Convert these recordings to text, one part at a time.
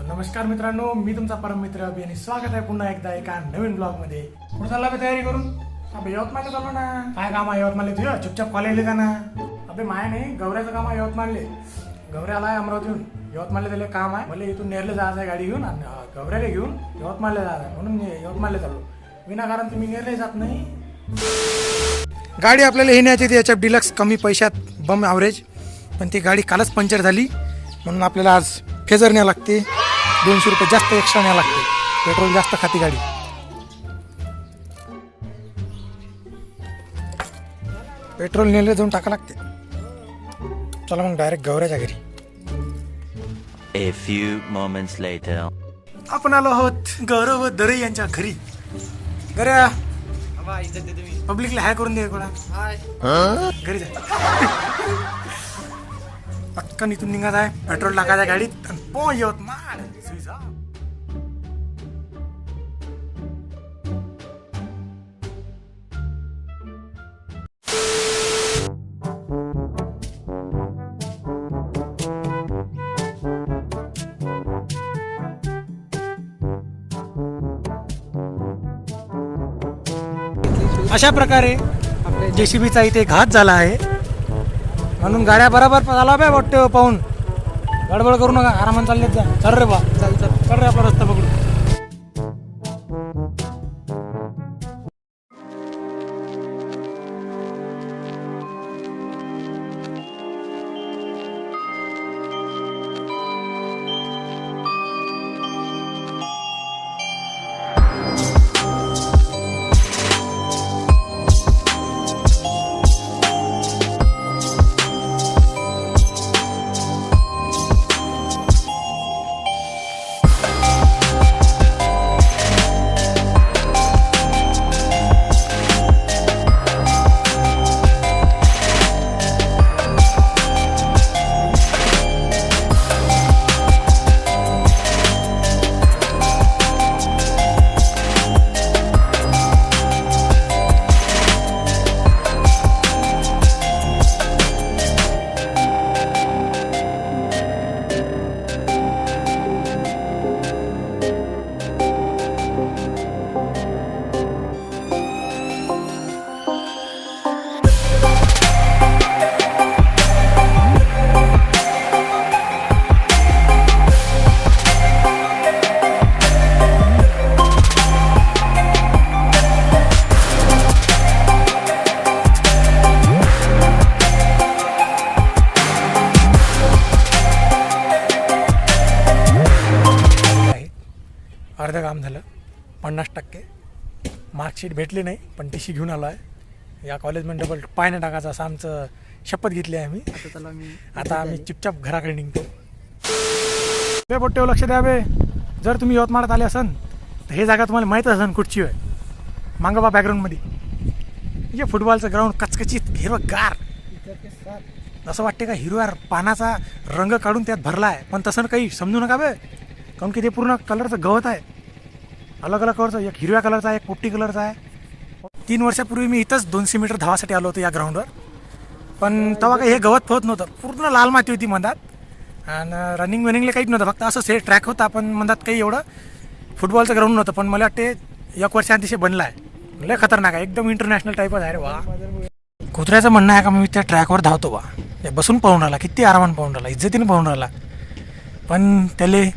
So नमस्कार मित्रांनो मी तुमचा परम मित्र अभि आणि स्वागत आहे पुन्हा एकदा एका नवीन ब्लॉगमध्ये कुठं चालला तयारी करून? अबे यवतमाळला चाललो ना. काय काम आहे यवतमाळले तुझ्या? चुपचाप कॉलेजला जा ना. अबे माया नाही गौऱ्याचं काम आहे यवतमाळले. गौवऱ्याला आहे अमरावतीहून. यवतमाळला त्याला काम आहे. मला इथून नेरले जायचं आहे गाडी घेऊन आणि गवऱ्याला गौऱ्याला घेऊन यवतमाळला जायचं आहे. म्हणून यवतमाळला चाललो. विनाकारण तुम्ही नेरले जात नाही. गाडी आपल्याला हे न्यायची याच्या डिलक्स कमी पैशात बम ॲव्हरेज पण ती गाडी कालच पंक्चर झाली. म्हणून आपल्याला आज फेजर न्यावं लागते. दोनशे रुपये जास्त एक्स्ट्रा न्यावं लागते. पेट्रोल जास्त खाती गाडी. पेट्रोल नेले जाऊन टाका लागते. चला मग डायरेक्ट गौऱ्याच्या घरी. A few moments later. आपण आलो आहोत गौरव दरे यांच्या घरी. गऱ्या पब्लिकला हाय करून दे कोणा घरी जा. पटकन इथून निघत आहे. पेट्रोल टाकायच्या गाडीत. आणि पो यवतमाळ अशा प्रकारे आपल्या जेसीबीचा इथे घात झाला आहे. म्हणून गाड्या बरोबर झाला बे वाटते पाहून. गडबड करू नका आरामात चाललेत जा. चल रे बा. चल चल. चल रे आपला रस्ता पकडू काम झालं. पन्नास टक्के. मार्कशीट भेटली नाही पण टी सी घेऊन आलो आहे या कॉलेजमध्ये डबल पाय नाही टाकायचं असं आमचं शपथ घेतली आहे आम्ही. आता आम्ही चुपचाप घराकडे निघतो. बे बोट्टेव लक्ष द्या बे. जर तुम्ही यवतमाळात आले असन तर हे जागा तुम्हाला माहीत असन कुठची आहे मांगोबा बॅकग्राऊंडमध्ये म्हणजे फुटबॉलचं ग्राउंड कचकचित हिरवं गार असं वाटते का हिरव्या पानाचा रंग काढून त्यात भरला आहे पण तसं काही समजू नका बे. काऊन की ते पूर्ण कलरचं गवत आहे. अलग अलग कलरचा एक हिरव्या कलरचा आहे एक पोपटी कलरचा आहे. तीन वर्षापूर्वी मी इथंच दोनशे मीटर धावासाठी आलो होतो या ग्राउंडवर पण तेव्हा काही हे गवत पोहत नव्हतं. पूर्ण लाल माती होती मधात आणि रनिंग विनिंगला काहीच नव्हतं. फक्त असंच हे ट्रॅक होता पण मधात काही एवढं फुटबॉलचं ग्राउंड नव्हतं. पण मला वाटते एक वर्षांत दिशे बनला आहे लय खतरनाक आहे. एकदम इंटरनॅशनल टाईपच आहे रे वा. कुत्र्याचं म्हणणं आहे का मी त्या ट्रॅकवर धावतो बा. ते बसून पाहून राहिला. किती आरामानं पाहून राहिला. इज्जतीने पाहून राहिला. पण त्याले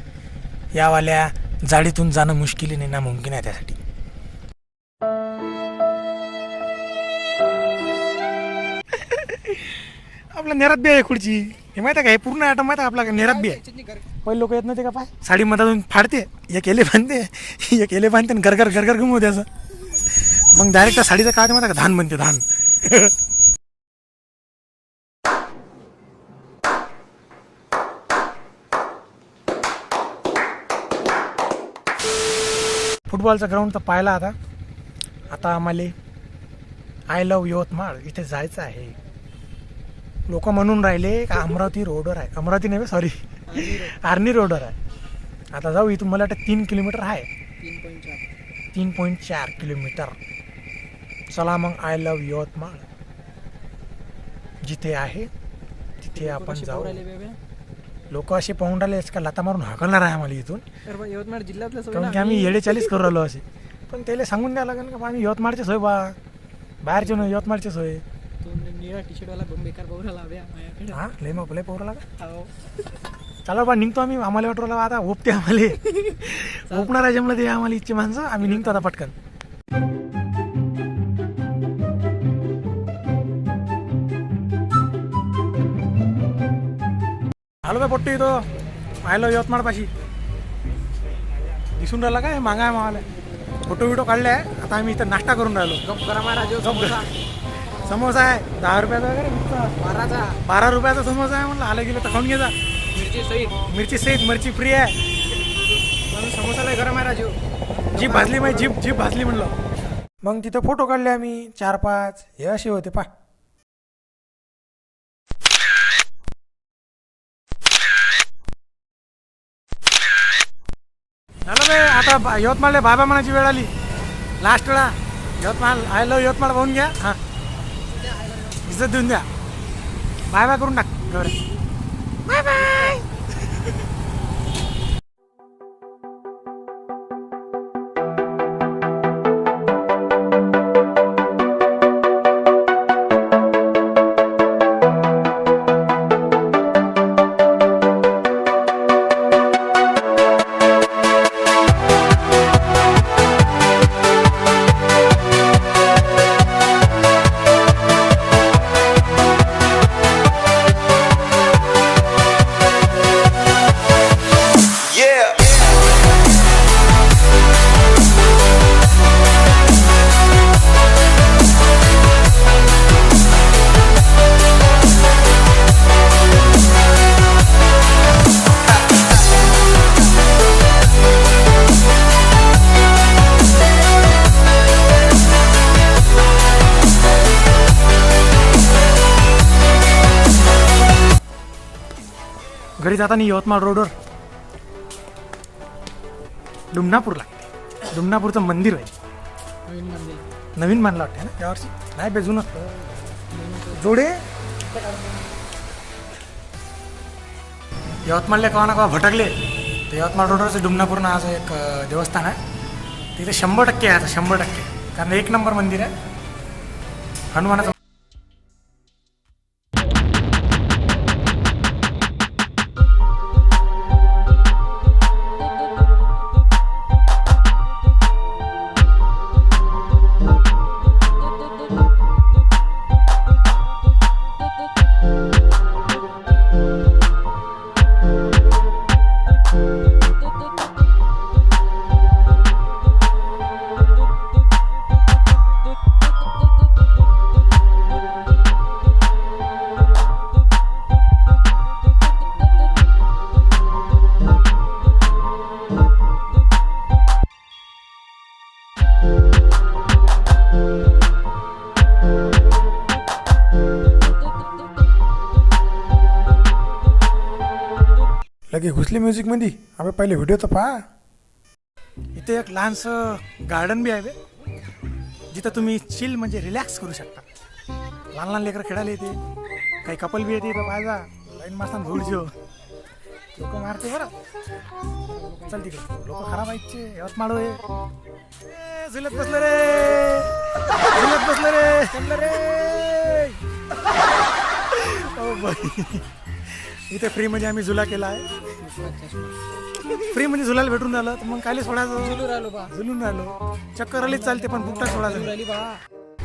यावाल्या जाडीतून जाणं मुश्किलीने ना मुमकिन आहे त्यासाठी. आपला नेरात बी आहे खुर्ची. हे माहिती आहे का? हे पूर्ण आयटम माहिती आहे आपला नेरात बी आहे. पहिले लोक येत नव्हते का पाय? साडी मधातून फाडते एक एले बांधते एक एले बांधते आणि गरगर गरगर घुमवते असं. मग डायरेक्ट साडीचं काय माहिती का? धान बनते धान. फुटबॉलचा ग्राउंड तर पाहिला आता. आता आम्हाला आय लव यवतमाळ इथे जायचं आहे. लोक म्हणून राहिले का अमरावती रोडवर आहे. अमरावती नाही सॉरी आर्नी रोडवर आहे. आता जाऊ इथून मला वाटतं तीन किलोमीटर आहे तीन पॉईंट चार तीन पॉईंट चार किलोमीटर चला मग आय लव यवतमाळ. जिथे आहे तिथे आपण जाऊ. लोक असे पाहून राहिले का लाता मारून हाकलणार आहे आम्हाला इथून? बा यवतमाळ जिल्ह्यातलं कारण की आम्ही येडे चालीस करू राहिलो असे. पण त्याला सांगून द्यावं लागेल का बा आम्ही यवतमाळचे सोय बा. बाहेरचे नाही यवतमाळचे सोय तो निळा टी शर्टवाला बम बेकार बघू राहिला बे माझ्याकडे. हा लय मग लय पोरं लागा. हो. चला बा निघतो आम्ही. आम्हाला वाटलं आता ओपते आम्हाला. ओपणार आहे जमलं ते आम्हाला इच्छे माणसं. आम्ही निघतो आता पटकन. आलो काय पट्टू इथं पाहिलं यवतमाळ पाशी दिसून राहिला काय मागा आहे मावाला फोटो बिटो काढले आहे आता आम्ही इथं नाश्ता करून राहिलो समोसा समोसा आहे दहा रुपयाचा वगैरे विकता. बाराचा बारा रुपयाचा समोसा आहे म्हणलं आलं गेलं तर खाऊन घे जा मिरची सहित मिरची सहित मिरची फ्री आहे म्हणून समोसा लय गरम आहे राजू जीप भाजली माहिती जीप जीप भाजली म्हणलं मग तिथं फोटो काढले आम्ही चार पाच हे असे होते पा अरे आता बा- यवतमाळला बाबा म्हणायची वेळ आली. लास्ट वेळा यवतमाळ आय लव यवतमाळ पाहून घ्या. हां. इज्जत देऊन द्या. बाय बाय करून टाक. गौरे बाय बाय घरी जाताना यवतमाळ रोडवर डुमनापूर लागते डुमनापूरचं मंदिर आहे. नवीन मंदिर. नवीन मानलं वाटतं ना? त्यावर्षी नाही बेजून जोडे? यवतमाळला केव्हा ना केव्हा भटकले. तर यवतमाळ रोडवरचं डुमनापूर नावाचं एक अं, देवस्थान आहे. तिथे शंभर टक्के आहे आता शंभर टक्के. कारण एक नंबर मंदिर आहे. हनुमानाचं लगे घुसले म्युझिकमध्ये अबे पहिले व्हिडिओ तर पहा. इथे एक लहानसं गार्डन बी आहे बे. जिथं तुम्ही चिल म्हणजे रिलॅक्स करू शकता. लहान लहान लेकरं खेळायला येते. काही कपल बी येते इथं पाहायचा लाईन मारताना घोड जो लोक मारते बरं. चल तिकडे. लोक खराब आहेत यवतमाळ होय झुलत बसलं रे. झुलत बसलं रे. रे. O by. इथे फ्री मध्ये आम्ही झुला केला आहे. फ्री मध्ये झुलायला भेटून राहिलं तर मग कायले सोडायचं? झुलू राहिलो बा. झुलून राहिलो. चक्कर आलीच चालते पण बुकटा बा.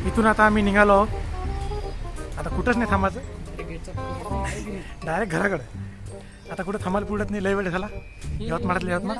इथून आता आम्ही निघालो. आहोत आता कुठंच नाही थांबायचं. डायरेक्ट घराकडे. आता कुठं थांबायला पुढत नाही लय वेळ झाला. यवतमाळातल्या यवतमाळ